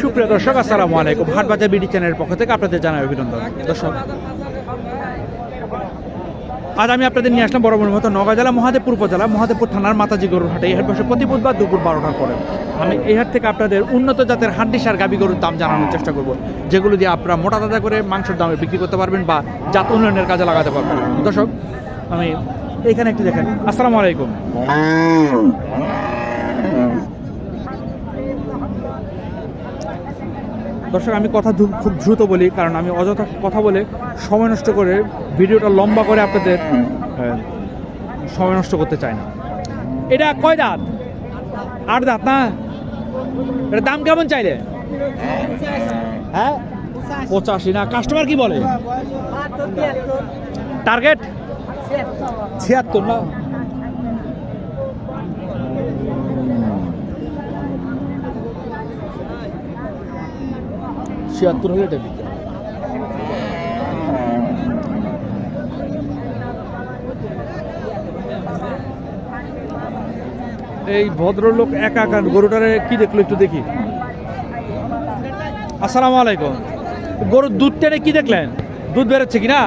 সুপ্রিয় দর্শক, আসসালামু আলাইকুম। হাটবাজার বিডি চ্যানেলের পক্ষ থেকে আপনাদের জানাই অভিনন্দন। দর্শক, আজ আমি আপনাদের নিয়ে আসলাম বড় মতো নওগাঁ জেলা, মহাদেবপুর উপজেলা, মহাদেবপুর থানার মাতাজি গরুর হাটে। এই হাট বসে প্রতি বুধবার দুপুর বারোটার পরে আমি এই হাট থেকে আপনাদের উন্নত জাতের হাড্ডি সার গাবি গরুর দাম জানানোর চেষ্টা করব, যেগুলো দিয়ে আপনারা মোটা তাজা করে মাংসের দামে বিক্রি করতে পারবেন বা জাত উন্নয়নের কাজে লাগাতে পারবেন। দর্শক, আমি এইখানে একটু দেখেন। আসসালামু আলাইকুম। দর্শক আমি কথা খুব দ্রুত বলি কারণ আমি অযথা কথা বলে সময় নষ্ট করে ভিডিওটা লম্বা করে আপনাদের আহ, সময় নষ্ট করতে চাই না। এটা কয় দাঁত? আট দাঁত না? এটা দাম কেমন চাইলে? হ্যাঁ পঁচাশি না। কাস্টমার কি বলে? টার্গেট? ছিয়াত্তর না? ছিয়াত্তর হলে এটা বিক্রি। এই ভদ্রলোক একা একা গরুটারে কি দেখল একটু দেখি। আসসালামু আলাইকুম। গরুর দুধ টেনে কি দেখলেন? দুধ বেরোচ্ছে কি না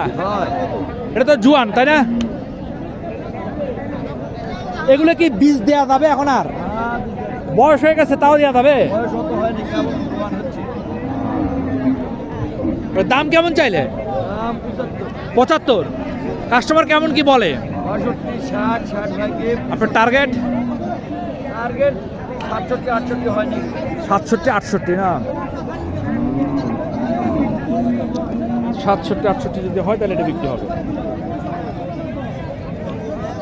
এটা তো জুয়ান, তাই না? এগুলো কি বীজ দেয়া যাবে এখন আর? বয়স হয়ে গেছে, তাও দেওয়া যাবে? দাম কেমন চাইলে? পঁচাত্তর। কাস্টমার কেমন কি বলে? আপনার টার্গেট টার্গেট সাতষট্টি আটষট্টি হয়নি। সাতষট্টি আটষট্টি না? সাতষট্টি আটষট্টি যদি হয় তাহলে এটা বিক্রি হবে।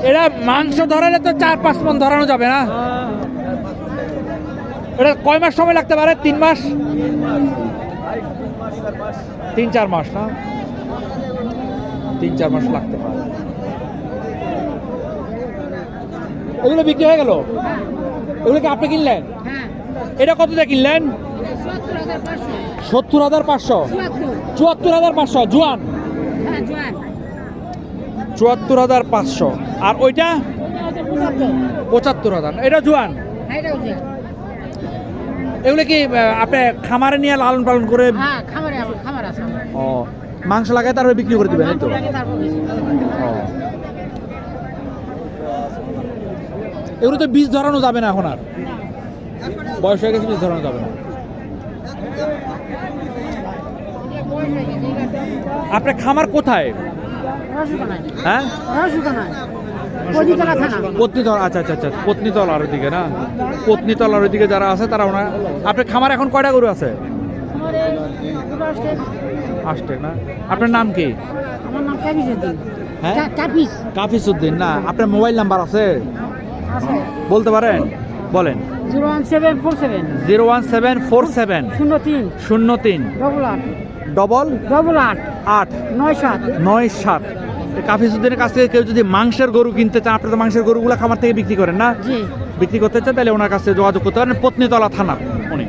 এটা মাংস ধরালে তো চার পাঁচ মন ধরানো যাবে না? এটা কয় মাস সময় লাগতে পারে? তিন মাস। তিন চার মাস না? তিন চার মাস লাগতে পারে। এগুলো বিক্রি হয়ে গেল? এগুলো কি আপনি কিনলেন? হ্যাঁ। এটা কত দিয়ে কিনলেন? সত্তর হাজার পাঁচশো। চুয়াত্তর হাজার পাঁচশো। জোয়ান? হ্যাঁ চুয়াত্তর হাজার পাঁচশো। আর ওইটা? পঁচাত্তর হাজার। এটা জোয়ান? হ্যাঁ এগুলো কি আপনি খামারে নিয়ে লালন পালন করে হ্যাঁ আমার খামার আছে। ও মাংস লাগায় তারপরে বিক্রি করে দিবেন তো। এগুলো তো বীজ ধরানো যাবে না এখন আর? বয়স হয়ে গেছে বীজ ধরানো যাবে না। আপনার খামার কোথায়? হ্যাঁ? পত্নীতলা আচ্ছা আচ্ছা আচ্ছা পত্নীতলার ওদিকে না? পত্নীতলার ওদিকে যারা আছে তারা আপনার খামার এখন কয়টা গরু আছে? আসতে না? আপনার নাম কি? আমার নাম কাবিজ হ্যাঁ? কাফিস উদ্দিন না আপনার মোবাইল নাম্বার আছে? বলতে পারেন? বলেন। Zero one seven four seven. Zero one seven four seven. শূন্য তিন। শূন্য তিন। ডবল আট। ডবল? ডবল আট। আট। নয় সাত। নয় সাত। এই কাফিস কাছ থেকে কেউ যদি মাংসের গরু কিনতে চান আপনি তো মাংসের গরুগুলো খামার থেকে বিক্রি করেন না? বিক্রি করতে চান তাহলে ওনার কাছে যোগাযোগ করতে পারেন পত্নীতলা থানা উনি।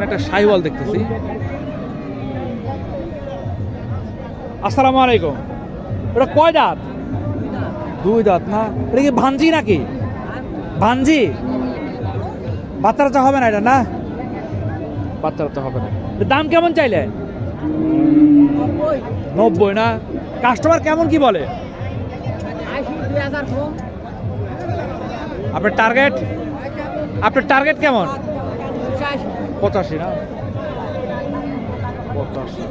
এখানে একটা সাইওয়াল দেখতেছি। আসসালামু আলাইকুম। এটা কয় দাঁত? দুই দাঁত না? এটা কি ভাঞ্জি নাকি? ভাঞ্জি বাচ্চারা হবে না এটা, না? বাচ্চারা তো হবে না। দাম কেমন চাইলে? নব্বই না? কাস্টমার কেমন কি বলে? আপনার টার্গেট? আপনার টার্গেট কেমন? পঁচাশি না? পঁচাশি।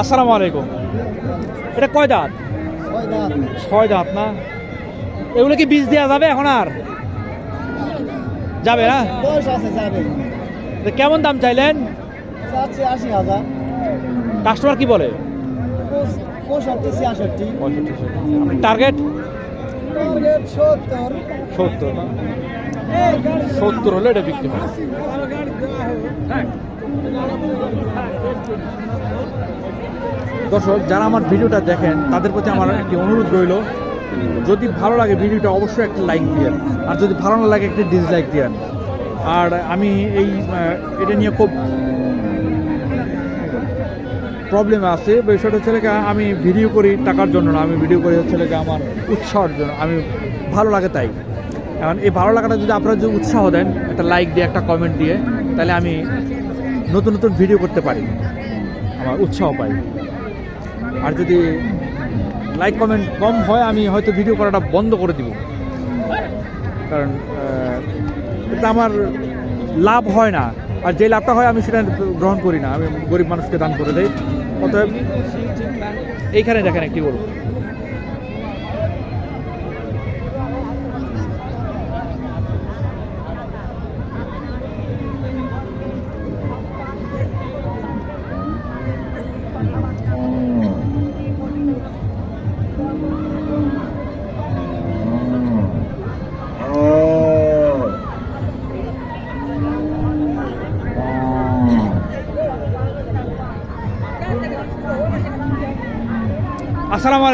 আসসালামু আলাইকুম। এটা কয় দাঁত? ছয় দাঁত। না? এগুলো কি বীজ দেওয়া যাবে এখন আর? যাবে না? কেমন দাম চাইলেন? কাস্টমার কি বলে? পঁয়ষট্টি ছিয়াষট্টি। টার্গেট সত্তর। সত্তর। হলে এটা বিক্রি হবে দর্শক যারা আমার ভিডিওটা দেখেন তাদের প্রতি আমার একটি অনুরোধ রইল যদি ভালো লাগে ভিডিওটা অবশ্যই একটা লাইক দিয়েন আর যদি ভালো না লাগে একটা ডিসলাইক দিয়েন আর আমি এই এটা নিয়ে খুব প্রবলেম আছে বিষয়টা হচ্ছে লেগে আমি ভিডিও করি টাকার জন্য না, আমি ভিডিও করি হচ্ছে আমার উৎসাহের জন্য, আমি ভালো লাগে তাই। এখন এই ভালো লাগাটা যদি আপনারা যদি উৎসাহ দেন, একটা লাইক দিয়ে, একটা কমেন্ট দিয়ে, তাহলে আমি নতুন নতুন ভিডিও করতে পারি, আমার উৎসাহ পাই। আর যদি লাইক কমেন্ট কম হয়, আমি হয়তো ভিডিও করাটা বন্ধ করে দিব। কারণ এটা আমার লাভ হয় না, আর যে লাভটা হয়, আমি সেটা গ্রহণ করি না, আমি গরিব মানুষকে দান করে দেই। অতএব এইখানে দেখেন একটি গরু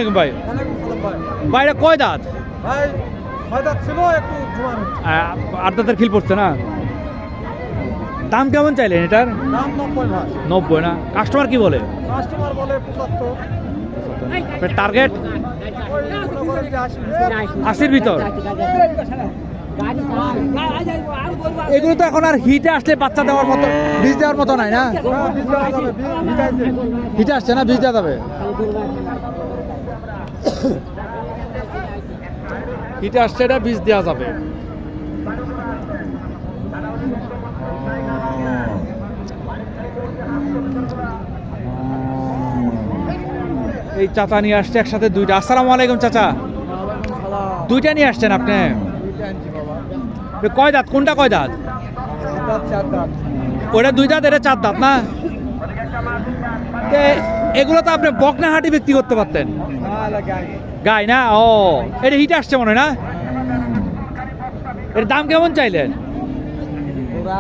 আলাইকুম ভাই। ভাইরা কয় দাঁত? আট দাঁতের খিল পড়ছে না? দাম কেমন চাইলেন এটার? নব্বই না? কাস্টমার কি বলে? কাস্টমার বলে টার্গেট আশির ভিতর। এগুলো তো এখন আর হিটে আসলে বাচ্চা দেওয়ার মতো বীজ দেওয়ার মতো নাই না। হিটে আসছে না বীজ দেওয়া যাবে? হিটে আসছে এটা, বীজ দেওয়া যাবে। এই চাচা নিয়ে আসছে একসাথে দুইটা। আসসালামু আলাইকুম, চাচা। দুইটা নিয়ে আসছেন আপনি? কয় দাঁত? কোনটা কয় দাঁত? ওটা দুই দাঁত, এটা চার দাঁত না? এগুলো তো আপনি বকনাহাটি বিক্রি করতে পারতেন। গাই না? ও এটা হিটে আসছে মনে হয় না? এর দাম কেমন চাইলেন?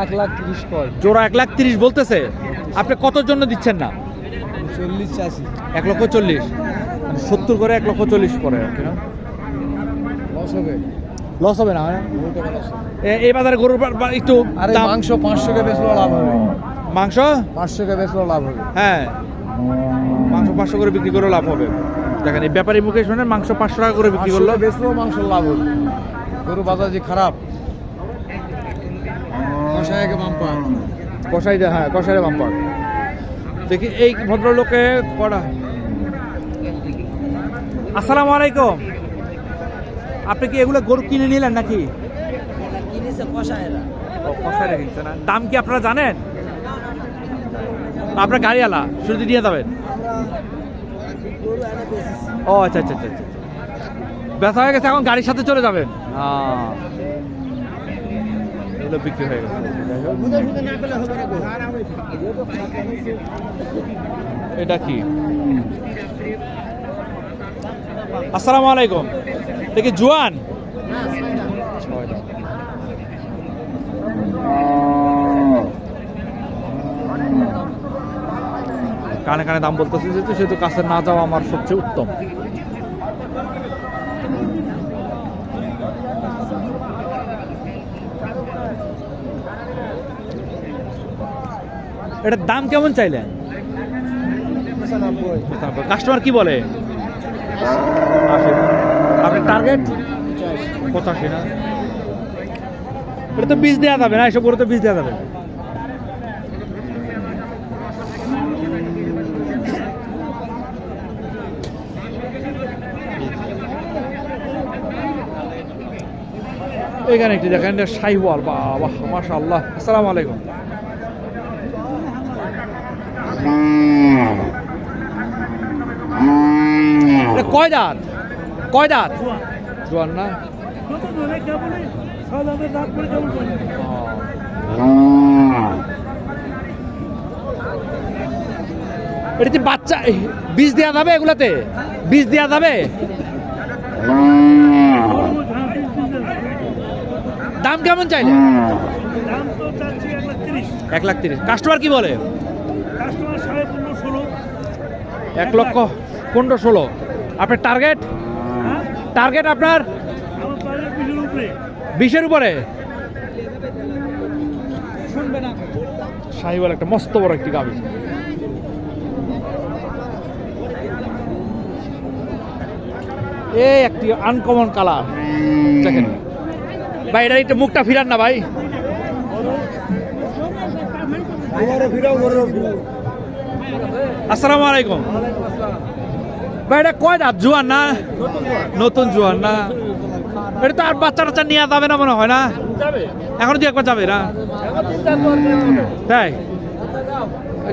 এক লাখ তিরিশ জোড়া এক লাখ তিরিশ বলতেছে। আপনি কতর জন্য দিচ্ছেন না? চল্লিশ চাষি। এক লক্ষ চল্লিশ। মানে সত্তর করে এক লক্ষ চল্লিশ না? লস হবে। লস হবে না। এ- এই বাজারে গরুর একটু মাংস পাঁচশো কে বেচলেও লাভ হবে। মাংস? পাঁচশো কে বেচলেও লাভ হবে। হ্যাঁ। মাংস পাঁচশো করে বিক্রি করে লাভ হবে। দেখেন এই ব্যাপারী মুখে শুনে মাংস পাঁচশো টাকা করে বিক্রি করল। বেচলেও মাংস লাভ হবে গরু বাজার যে খারাপ। কষায় বাম্পার কষাই দেয় হ্যাঁ কষাই বাম্পার দেখি এই ভদ্রলোকে করা আসসালামু আলাইকুম। আপনি কি এগুলো গরু কিনে নিলেন নাকি? কিনেছে দাম কি আপনারা জানেন? আপনার গাড়িওয়ালা শুধু নিয়ে যাবেন? ও আচ্ছা আচ্ছা আচ্ছা আচ্ছা ব্যথা হয়ে গেছে এখন গাড়ির সাথে চলে যাবেন? আহ, এগুলো বিক্রি হয়ে গেছে। এটা কি? আসসালামু আলাইকুম। দেখি জুয়ান? কানে কানে দাম বলতেছে যেহেতু সেহেতু কাছে না যাওয়া আমার সবচেয়ে উত্তম। এটার দাম কেমন চাইলেন? কাস্টমার কি বলে? আপনার টার্গেট পঁচাশি না। এটা তো বীজ দেওয়া যাবে না, এসব করে তো বীজ দেওয়া যাবে। না। এখানে একটি দেখেন, এটা শাহিওয়াল বাবা মাশা আল্লাহ আসসালামু আলাইকুম। কয় দাঁত? কয় দাঁত? না? এটা বাচ্চা বীজ দেওয়া যাবে এগুলাতে? বীজ দেওয়া যাবে? দাম কেমন চাইলে? এক লাখ তিরিশ। কাস্টমার কি বলে? এক লক্ষ পনেরো ষোলো। আপনার টার্গেট টার্গেট আপনার? বিশের উপরে। শাহিওয়াল একটা মস্ত বড় একটি গাবি এই একটি আনকমন কালার দেখেন। ভাই এটা একটু মুখটা ফিরান না ভাই। আসসালামু আলাইকুম। ভাই এটা কয় দাঁত জুয়ান না? নতুন জুয়ান না। এটা তো আর বাচ্চা টাচ্চা নিয়ে যাবে না মনে হয় না? এখন দিয়ে একবার যাবে না? তাই?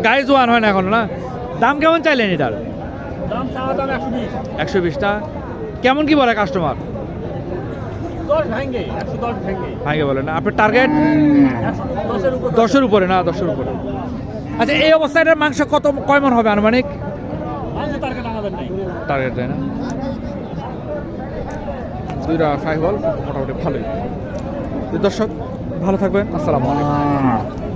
গায়ে জোয়ান হয় না এখন না? দাম কেমন চাইলেন এটার? একশো বিশটা। কেমন কি বলে কাস্টমার ভাঙে বলেন না। আপনার টার্গেট দশের উপরে। না দশের উপরে। আচ্ছা এই অবস্থায় এটার মাংস কত কয় মন হবে আনুমানিক? টার্গেট তাই না? দুইটা বল মোটামুটি ভালোই। দর্শক ভালো থাকবেন। আসসালামু আলাইকুম।